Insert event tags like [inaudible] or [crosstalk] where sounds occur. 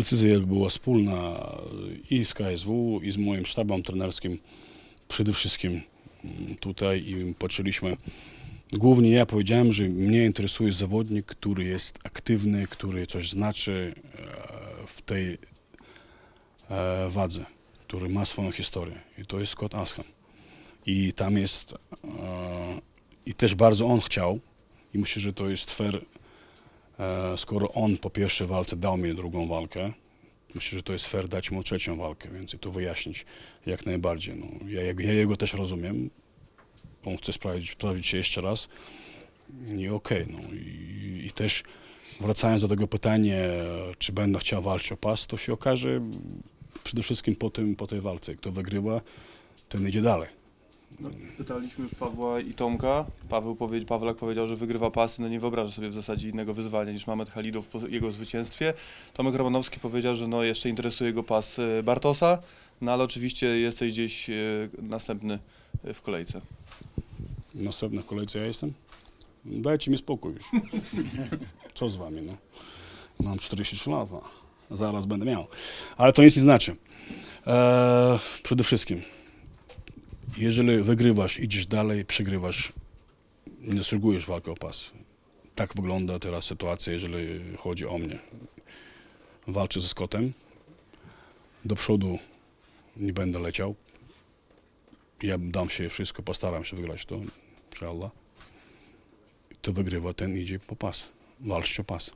Decyzja była wspólna i z KSW, i z moim sztabem trenerskim przede wszystkim mm, tutaj i poczęliśmy. Głównie ja powiedziałem, że mnie interesuje zawodnik, który jest aktywny, który coś znaczy e, w tej e, wadze, który ma swoją historię. I to jest Scott Asham. I tam jest, e, i też bardzo on chciał, i myślę, że to jest fair, skoro on po pierwszej walce dał mi drugą walkę, myślę, że to jest fair dać mu trzecią walkę, więc i to wyjaśnić jak najbardziej. No, ja, ja jego też rozumiem, on chce sprawdzić, sprawdzić się jeszcze raz i okej, no i, i też wracając do tego pytania, czy będę chciał walczyć o pas, to się okaże przede wszystkim po, tym, po tej walce. Kto wygrywa, ten idzie dalej. No, pytaliśmy już Pawła i Tomka. Paweł powie, Pawlak powiedział, że wygrywa pasy. No nie wyobraża sobie w zasadzie innego wyzwania niż Mamet Halidow po jego zwycięstwie. Tomek Romanowski powiedział, że no jeszcze interesuje go pas e, Bartosa, no ale oczywiście jesteś gdzieś e, następny e, w kolejce. Następna w kolejce ja jestem? Dajcie mi spokój już. [laughs] Co z wami, no? Mam 43 lata. Zaraz będę miał. Ale to nic nie znaczy. Eee, przede wszystkim, jeżeli wygrywasz, idziesz dalej, przegrywasz, nie zasługujesz walkę o pas. Tak wygląda teraz sytuacja, jeżeli chodzi o mnie. Walczę ze Scottem. Do przodu nie będę leciał. Ja dam się wszystko, postaram się wygrać to, inshallah. Kto wygrywa, ten idzie po pas. Walczyć o pas.